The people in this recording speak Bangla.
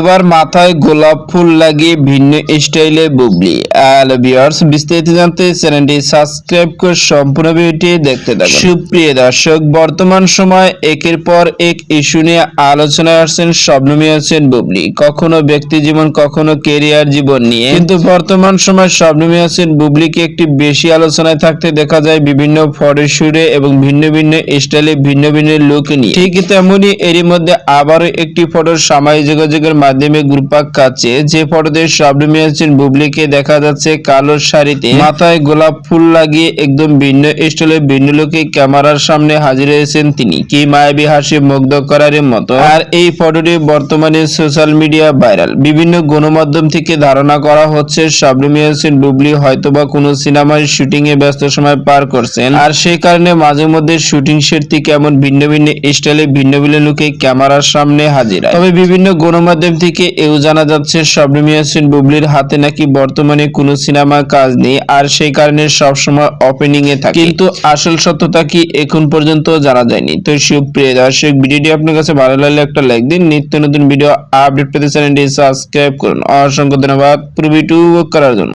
এবার মাথায় গোলাপ ফুল লাগিয়ে ভিন্ন স্টাইলে বুবলি। হ্যালো ভিউয়ার্স, বিস্তারিত জানতে চ্যানেলটি সাবস্ক্রাইব করে সম্পূর্ণ ভিডিওটি দেখতে থাকুন। সুপ্রিয় দর্শক, বর্তমান সময় একের পর এক ইস্যু নিয়ে আলোচনায় আসছেন স্বপ্নমী হোসেন বুবলি। কখনো ব্যক্তি জীবন, কখনো কেরিয়ার জীবন নিয়ে। কিন্তু বর্তমান সময় হোসেন বুবলিকে একটি বেশি আলোচনায় থাকতে দেখা যায় বিভিন্ন ফটোশুটে এবং ভিন্ন ভিন্ন স্টাইলে ভিন্ন ভিন্ন লুক নিয়ে। ঠিক তেমনই এরই মধ্যে আবারও একটি ফটো সামাজিক যোগাযোগের মাধ্যমে গ্রুপাক কাছে যে ফটোতে স্বপ্নমী হোসেন বুবলিকে দেখা যাচ্ছে কালো শাড়িতে। মাথায় গোলাপ ফুল লাগিয়ে একদম ভিন্ন স্টাইলে, ভিন্ন লুকে ক্যামেরার সামনে হাজির হয়েছেন তিনি। কি মায়াবী হাসি মুগ্ধ করার মতো। আর এই ফটোটি বর্তমানে সোশ্যাল মিডিয়া ভাইরাল। বিভিন্ন গণমাধ্যম থেকে ধারণা করা হচ্ছে শাবনুমি হোসেন বুবলি হয়তোবা কোনো সিনেমার শুটিং এ ব্যস্ত সময় পার করছেন। আর সেই কারণে মাঝে মধ্যে শুটিং সেট থেকে এমন ভিন্ন ভিন্ন স্টাইলে, ভিন্ন ভিন্ন লুকে ক্যামেরার সামনে হাজির হয়। তবে বিভিন্ন গণমাধ্যম থেকে এও জানা যাচ্ছে শাবনুমি হোসেন বুবলির হাতে নাকি বর্তমানে কোনো সিনেমা কাজ নেই, আর সেই কারণে সবসময় ওপেনিং এ থাকে। কিন্তু আসল সত্যতা কি এখন পর্যন্ত জানা যায়নি। তো সুপ্রিয় দর্শক, ভিডিওটি আপনার কাছে ভালো লাগলে একটা লাইক দিন। নিত্য নতুন ভিডিও আপডেট পেতে চ্যানেলটি সাবস্ক্রাইব করুন। অসংখ্য ধন্যবাদ। পুরো ভিডিও করার জন্য।